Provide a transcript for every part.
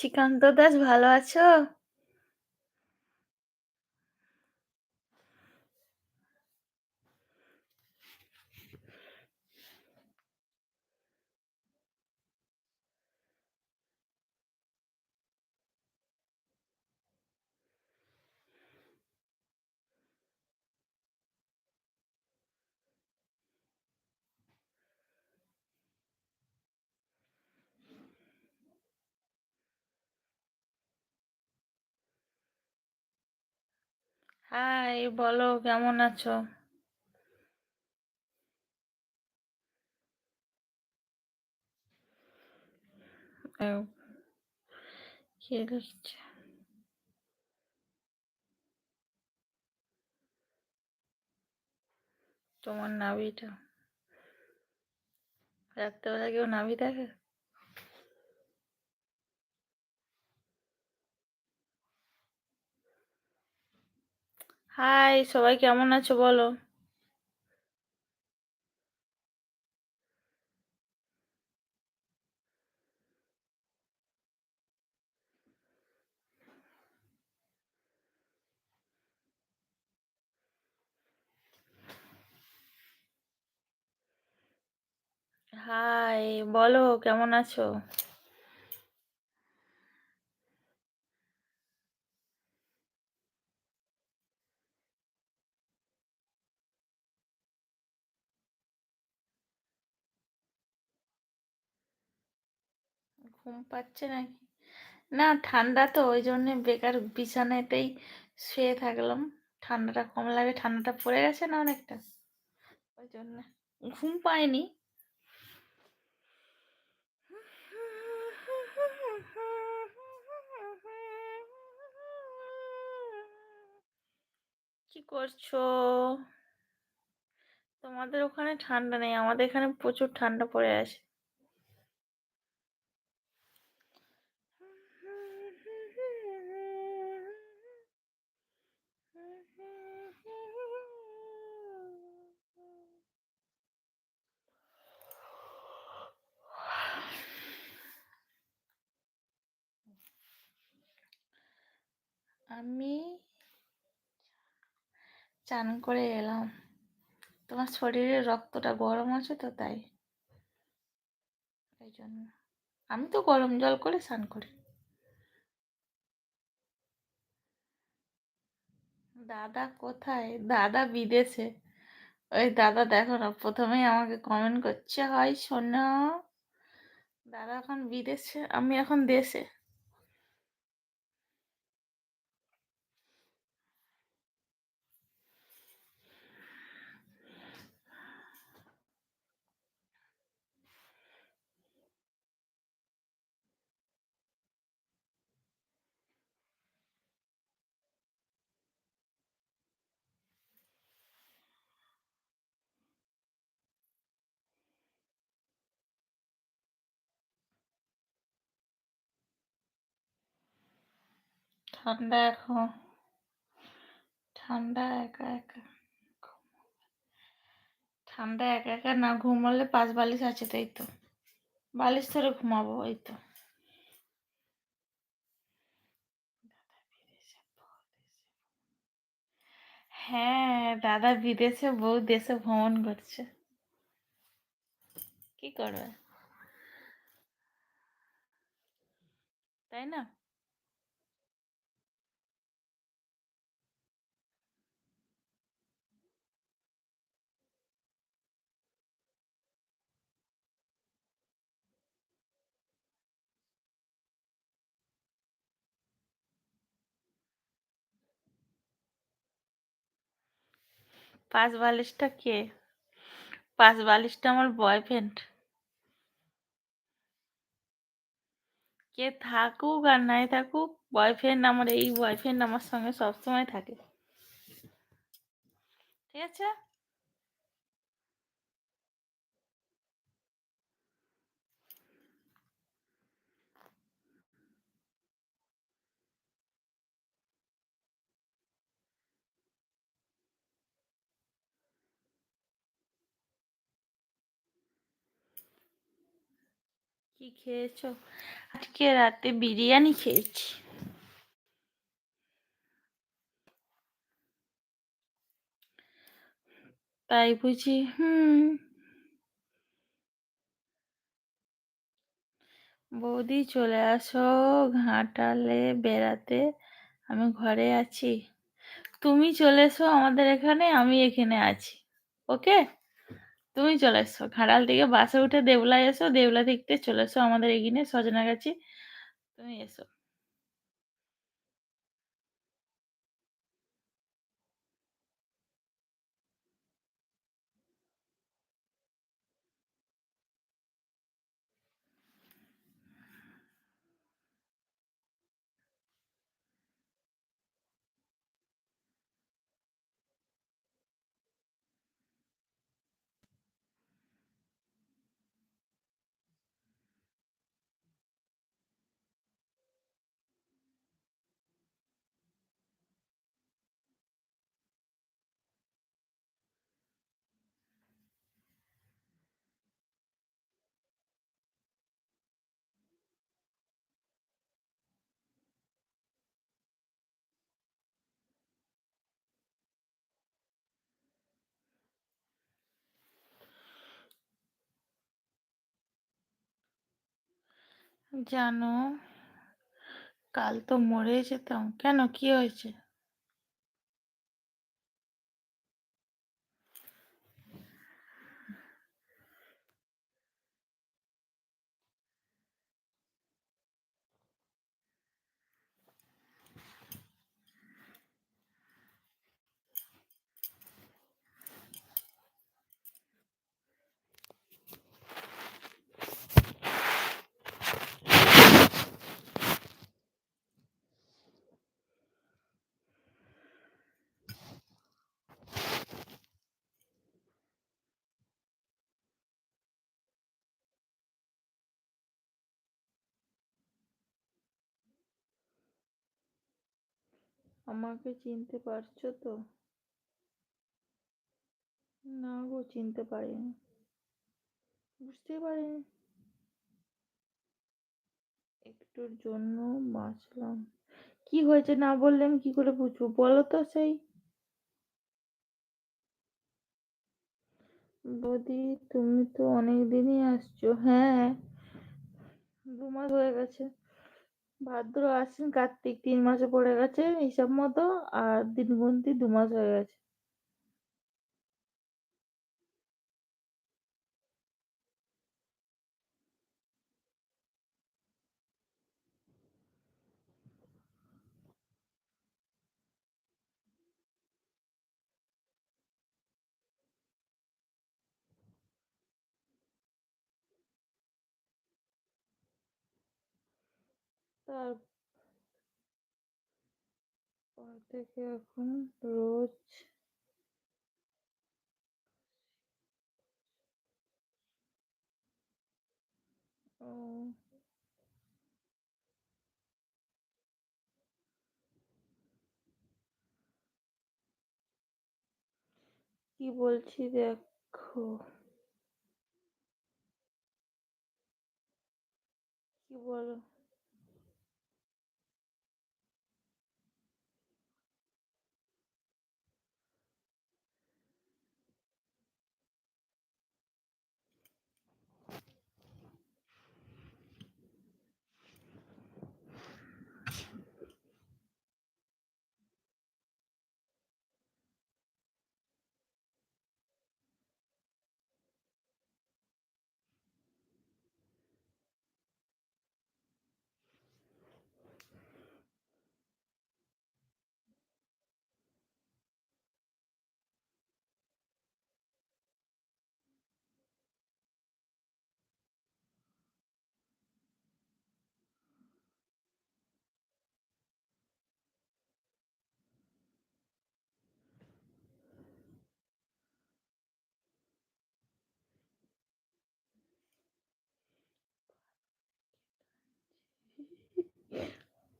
শ্রীকান্ত দাস ভালো আছো? হাই বলো কেমন আছো? তোমার নাভিটা। রাত্রেবেলা কেউ নাভি দেখে? হাই সবাই কেমন আছো বলো? হাই বলো কেমন আছো? ঘুম পাচ্ছে নাকি? না, ঠান্ডা তো, ওই জন্যে বেকার বিছানাতেই শুয়ে থাকলাম। ঠান্ডাটা কম লাগে, ঠান্ডাটা পড়ে গেছে না অনেকটা? ওই জন্য। ঘুম পাইনি। কি করছ? তোমাদের ওখানে ঠান্ডা নেই, আমাদের এখানে প্রচুর ঠান্ডা পড়ে আছে। আমি চান করে এলাম। তোমার শরীরের রক্তটা গরম আছে তো তাই? এই জন্য। আমি তো গরম জল করে স্নান করি। দাদা কোথায়? দাদা বিদেশে। ওই দাদা দেখো না, প্রথমেই আমাকে কমেন্ট করছে হয় সোনা, দাদা এখন বিদেশে, আমি এখন দেশে। ঠান্ডা এখন। ঠান্ডা একা একা ঠান্ডা একা একা না ঘুমালে পাঁচ বালিশ আছে, তাই তো। বালিশ ধরে ঘুমাবো, এই তো। হ্যাঁ দাদা বিদেশে, বউ দেশে ভ্রমণ করছে। কি করবে? তাই না? পাঁচ বালিশটা কে? পাঁচ বালিশটা আমার বয়ফ্রেন্ড কে থাকুক আর নাই থাকুক বয়ফ্রেন্ড আমার, এই বয়ফ্রেন্ড আমার সঙ্গে সবসময় থাকে। ঠিক আছে? কি খেয়েছো? আজকে রাতে বিরিয়ানি খেয়েছি। তাই বুঝি, হুম। বৌদি চলে আসো ঘাটালে বেড়াতে, আমি ঘরে আছি। তুমি চলে এসো আমাদের এখানে, আমি এখানে আছি। ওকে? তুমি চলে এসো ঘাড়াল থেকে বাসে উঠে দেউলায় এসো, দেউলা দেখতে চলে এসো আমাদের এগিনে সজনা গাছি। তুমি এসো। জানো কাল তো মরে যেতাম। কেন? কি হয়েছে? আমাকে চিনতে পারছ তো? না গো, চিনতে পারিনি। বুঝতে পারিনি। একটুর জন্য বাঁচলাম। কি হয়েছে না বললে আমি কি করে বুঝব? বলো তো সেই। বৌদি, তুমি তো অনেক দিনই আসছো। হ্যাঁ দু মাস হয়ে গেছে। ভাদ্র, আশ্বিন, কার্তিক তিন মাসে পড়ে গেছে হিসাব মতো, আর দিন গুনতি দু মাস হয়ে গেছে। তারপর থেকে এখন রোজ ও কি বলছি দেখো। কি বলো?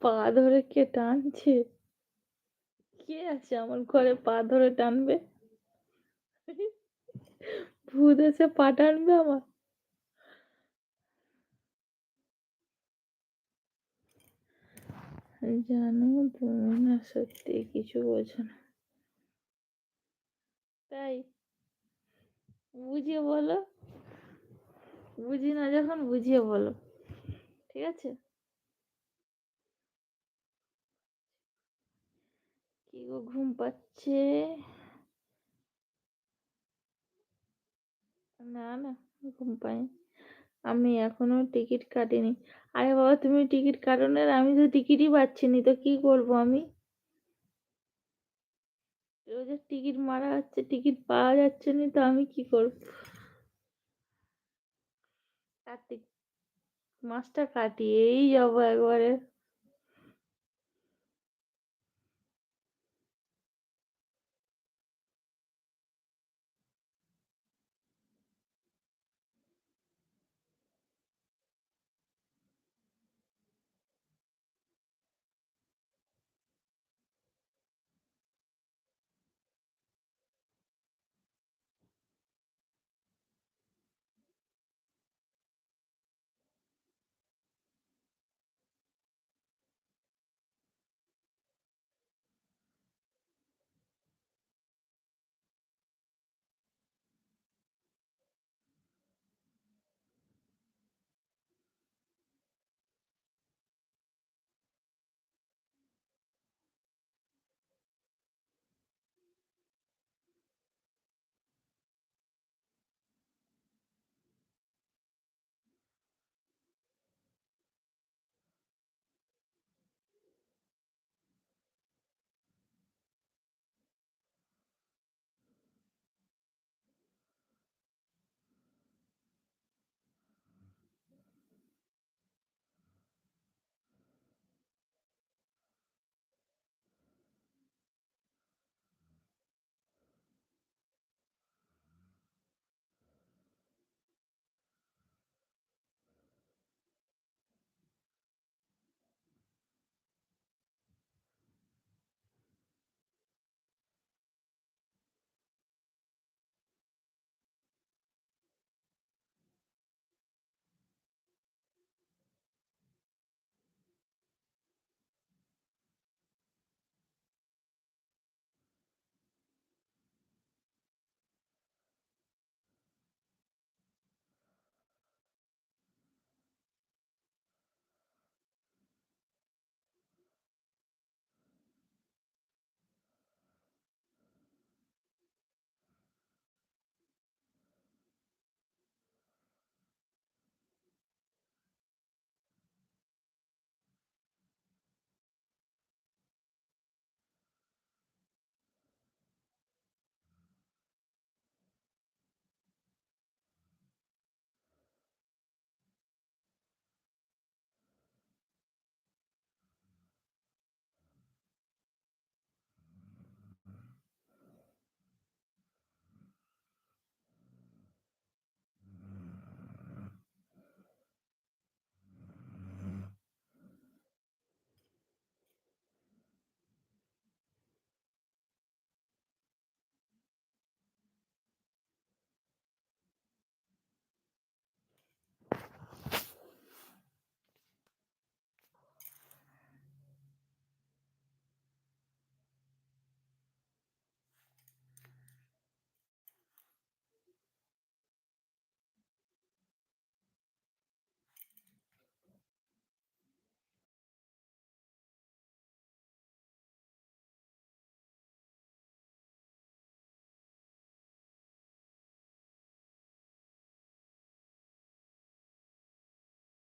পা ধরে কে টানছে? কে আছে আমার ঘরে পা ধরে টানবে? ভূত এসে পা টানবে আমার? জানো তুমি না সত্যি কিছু বোঝো না। তাই বুঝিয়ে বলো? বুঝি না যখন বুঝিয়ে বলো। ঠিক আছে? গো ঘুম পাচ্ছে। না না, ঘুম পাই আমি এখনও টিকিট কাটিনি। আরে বাবা, তুমি টিকিট কাটো না আমি তো টিকিটই পাচ্ছি নি, তো কি করব আমি? রোজের টিকিট মারা হচ্ছে টিকিট পাওয়া যাচ্ছে না, তো আমি কি করব? কার্তিক, মাসটা কাটিয়েই যাব একবারে।